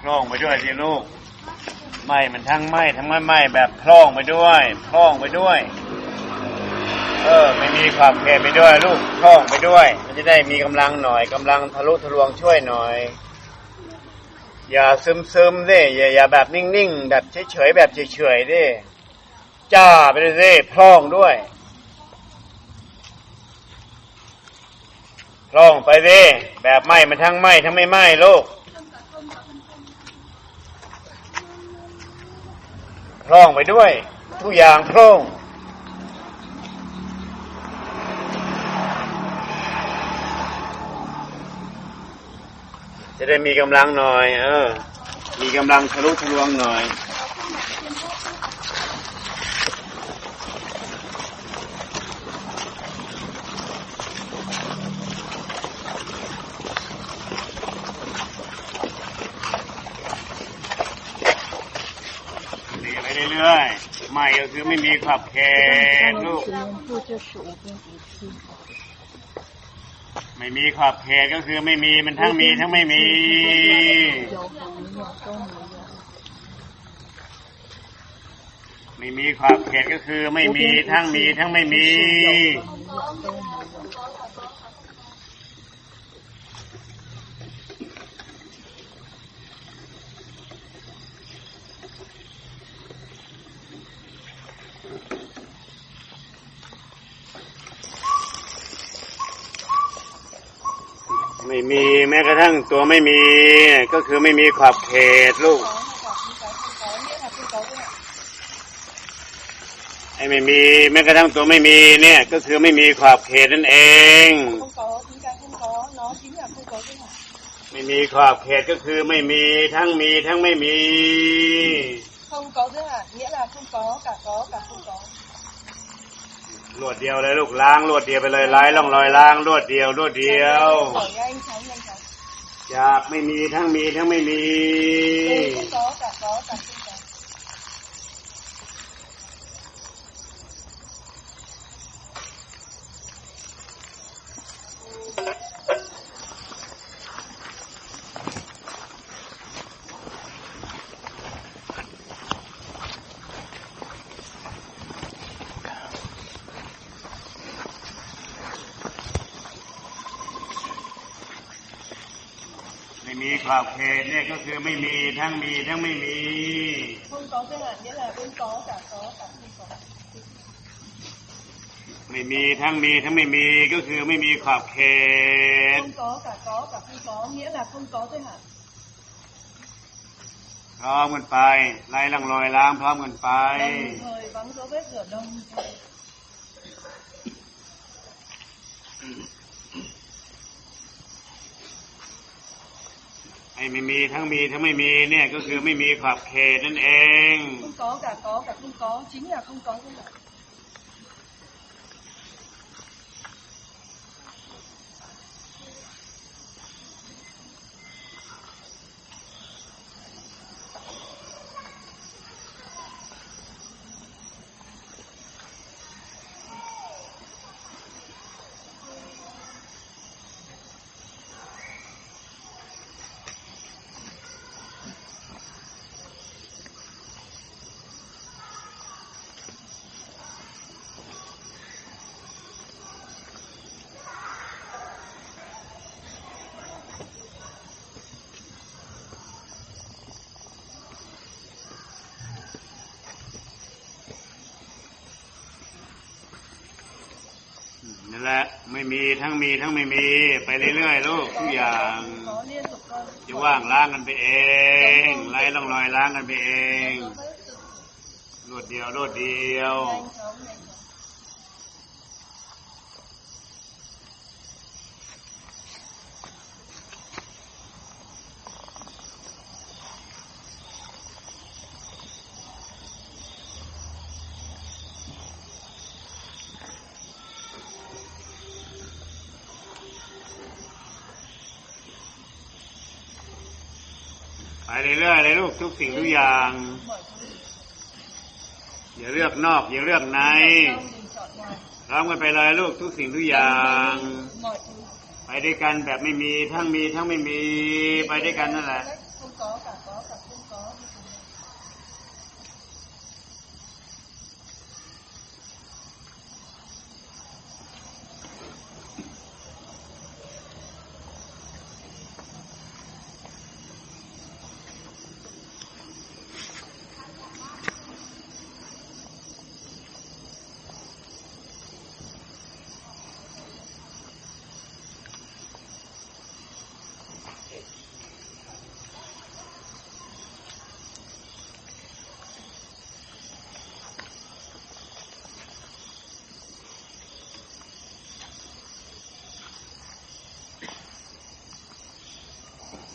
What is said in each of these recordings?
พร่องไปด้วยสิลูกไหมมันทั้งไหมทั้งไม่ไหมแบบพร่องไปด้วยพร่องไปด้วย เออ ไม่มีขอบเขตไปด้วย ลูกพร่องไปด้วย มันจะได้มีกำลังหน่อยกำลังทะลุทะลวงช่วยหน่อย อย่าซึมซึมๆดิอย่าอย่าแบบนิ่งๆแบบเฉยๆแบบเฉยๆดิจ้าไปเลยสิพร่องด้วยพร่องไปสิแบบไหมมันทั้งไหมทั้งไม่ไหมลูก พร่องไปด้วย ทุกอย่างพร่องจะได้มีกำลังหน่อย เออ มีกำลังทะลุทะลวงหน่อย ดีไปเรื่อยๆไม่ก็คือไม่มีขอบเขนลูกไม่มีขอบเขนก็คือไม่มีมันทั้งมีทั้งไม่มีไม่มีขอบเขนก็คือไม่มีทั้งมีทั้งไม่มี ไม่มีแม้กระทั่งตัวไม่มี ก็คือไม่มีขอบเขตลูกไอ้ไม่มีแม้กระทั่งตัวไม่มีเนี่ย ก็คือไม่มีขอบเขตนั่นเองไม่มีขอบเขตก็คือไม่มีทั้งมีทั้งไม่มี không có chứ hả nghĩa là không có cả có cả không có รวดเดียวเลยลูกล้างรวดเดียวไปเลยไล่ล่องรอยล้างรวดเดียวรวดเดียว khỏi nhanh chóng nhanh chóng จากไม่มีทั้งมีทั้งไม่มี từ không có cả có cả không ขอบเขตเนี่ยก็คือไม่มีทั้งมีทั้งไม่มีไม่มีทั้งมีทั้งไม่มีก็คือไม่มีขอบเขต không có cả có cả không có nghĩa là không có giới hạn พร้อมกันไปไล่ลังลอยล้างพร้อมกันไป ไอ้ไม่มีทั้งมีทั้งไม่มีเนี่ยก็คือไม่มีขอบเขตนั่นเอง không có cả có cả không có chính là không có chứ hả ไม่มีทั้งมีทั้งไม่มี ไปเรื่อยๆลูกทุกอย่างจะว่างล้างกันไปเองไล่ล่องลอยล้างกันไปเองรวดเดียวรวดเดียว ไปเรื่อยๆเลยลูกทุกสิ่งทุกอย่าง mọi thứ อย่าเลือกนอก อย่าเลือกใน trong mình chọn ngoài พร้อมกันไปเลยลูกทุกสิ่งทุกอย่าง mọi thứ ไปด้วยกันแบบไม่มีทั้งมีทั้งไม่มี ไปด้วยกันนั่นแหละ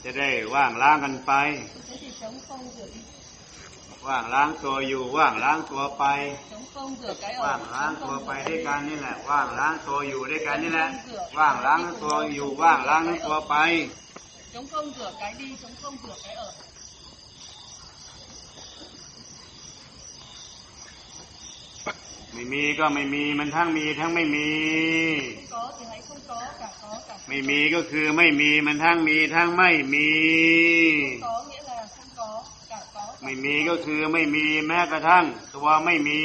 จะได้ว่างล้างกันไป ว่างล้างตัวอยู่ว่างล้างตัวไป ว่างล้างตัวไปด้วยกันนี่แหละ ว่างล้างตัวอยู่ด้วยกันนี่แหละ ว่างล้างตัวอยู่ว่างล้างตัวไป chống không rửa cái đi chống không rửa cái ở ไม่มีก็ไม่มีมันทั้งมีทั้งไม่มี không có thì hãy không có cả có cả ไม่มีก็คือไม่มีมันทั้งมีทั้งไม่มี không có nghĩa là không có cả có cả ไม่มีก็คือไม่มีแม้กระทั่งตัวไม่มี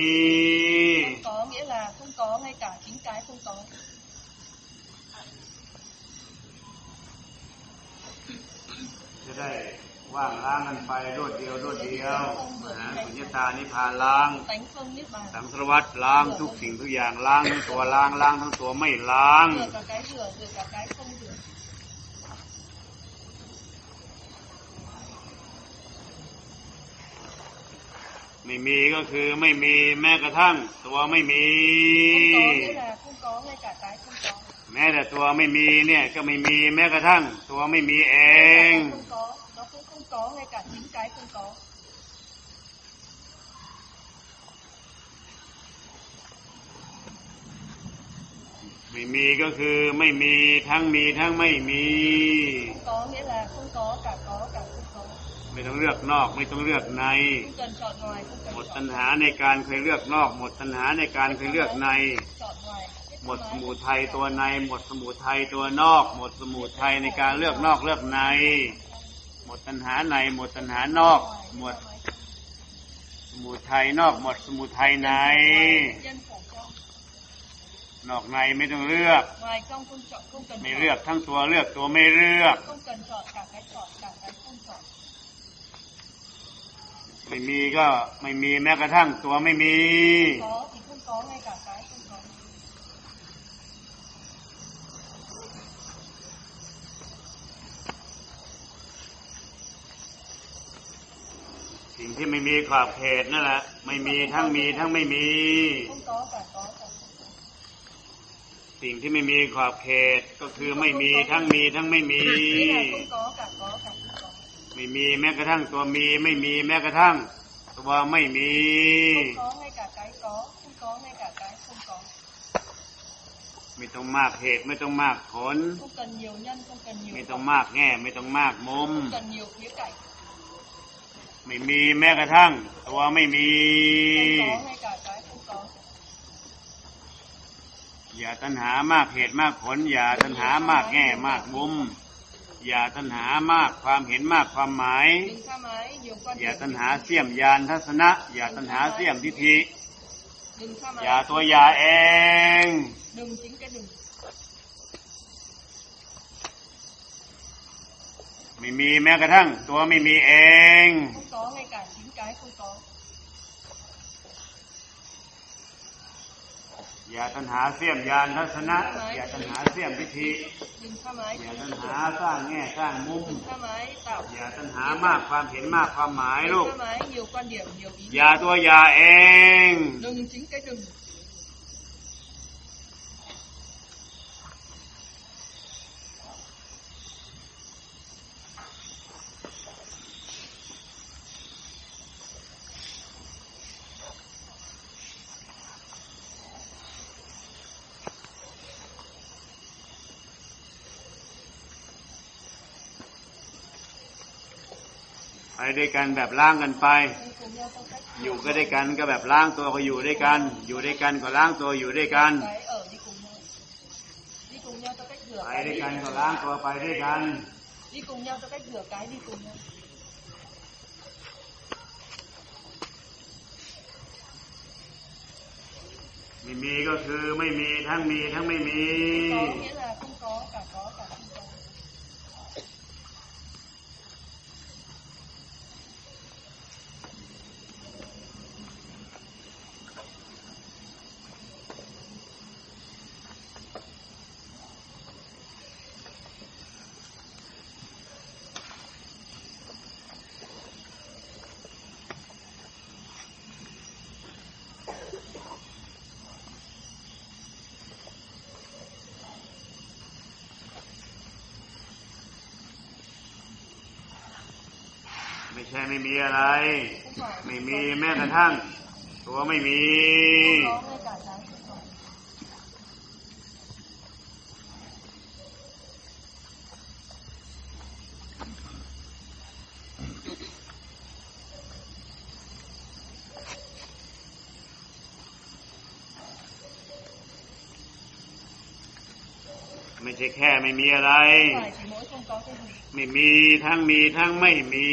không có nghĩa là không có ngay cả chính cái không có จะได้ ว่างล้างกันไปรวดเดียวรวดเดียวนะสุญญตานิพพานล้าง tánh không niết bàn สังสารวัตรล้างทุกสิ่งทุกอย่างล้างทั้งตัวล้างล้างทั้งตัวไม่ล้าง rửa cả cái rửa rửa cả cái không rửa ไม่มีก็คือไม่มีแม้กระทั่ง ตัวไม่มี không có nghĩa là không có ngay cả cái không có แม้แต่ตัวไม่มีเนี่ยก็ไม่มีแม้กระทั่ง ตัวไม่มีเอง không có nó cũng không có ngay cả chính cái không có ไม่มีก็คือไม่มีทั้งมีทั้งไม่มี không có nghĩa là không có cả có cả không có ไม่ต้องเลือกนอกไม่ต้องเลือกใน không cần chọn ngoài không หม cần ด chọn ตัณหาในการเคยเลือกนอก หมดตัณหาในการเคยเลือกใน chọn ngoài hết หมดส thoải มุ mái. ทัยตัวใน หมดสมุทัยตัวนอก หมดสมุทัยในการเลือกนอกเลือกในห มดตัณหาในหมดตัณหานอก หมดสมุทัยนอกหมดสมุทัยใน นอกในไม่ต้องเลือก ไม่เลือกทั้งตัวเลือกตัวไม่เลือก ไม่มีก็ไม่มีแม้กระทั่งตัวไม่มี có thì không có ngay cả cái không có สิ่งที่ไม่มีขอบเขตนั่นแหละไม่มีทั้งมีทั้งไม่มี không có cả có cả không có สิ่งที่ไม่มีขอบเขตก็คือไม่มีทั้งมีทั้งไม่มี nghĩa là không có cả có cả không có ไม่มีแม้กระทั่งตัวมี ไม่มีแม้กระทั่งตัวไม่มี không có ngay cả cái có không có ngay cả cái không có ไม่ต้องมากเหตุไม่ต้องมากผล không cần nhiều nhân không cần nhiều ไม่ต้อง quả, มากแง่ ไม่ต้องมากมุม không cần nhiều khía cạnh ไม่มีแม้กระทั่ง ตัวไม่มี อย่าตัณหามากเหตุมากผล อย่าตัณหามากแง่มากมุม อย่าตัณหามากความเห็นมากความหมาย อย่าตัณหาเสี่ยมยานทัศนะ อย่าตัณหาเสี่ยมทิฏฐิอย่าตัวอย่าเอง đừng chính cái đừng ไม่มีแม้กระทั่ง ตัวไม่มีเอง không có ngay cả chính cái không có อย่าตัณหาเสี่ยมยานทัศนะ อย่าตัณหาเสี่ยมทิฏฐิ đừng tha mái อย่า chính ตัณ cái หาสร้างแง่สร้างมุม đừng tha mái tạo อย่าตัณหามากความเห็นมากความหมายลูก đừng tha mái nhiều quan điểm nhiều ý อย่าตัวอย่าเอง ไปด้วยกันแบบล้างกันไป đi cùng nhau trong cách อยู่ก็ด้วยกันก็แบบล้างตัวก็อยู่ด้วยกัน อยู่ด้วยกันก็ล้างตัวอยู่ด้วยกัน cái ở đi cùng nhau đi cùng nhau cho cách rửa ไป cái ด้วย đi กันก็ล้างตัวไปด้วยกัน đi cùng nhau cho cách rửa cái đi cùng nhau ไม่มีก็คือไม่มีทั้งมีทั้งไม่มี có nghĩa là không có cả có cả ไม่ใช่ไม่มีอะไร ไม่มีแม้กระทั่ง ตัวไม่มี không có ngay cả cái cũng không ไม่ใช่แค่ไม่มีอะไร không phải chỉ mỗi không có cái gì ไม่มีทั้งมีทั้งไม่มี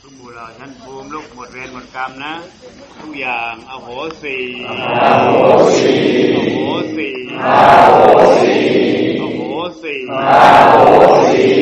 ทุกหมู่เหล่าชั้นภูมิลูกหมดเวรหมดกรรมนะ ทุกอย่างอโหสีอโหสีอโหสีอโหสีอโหสี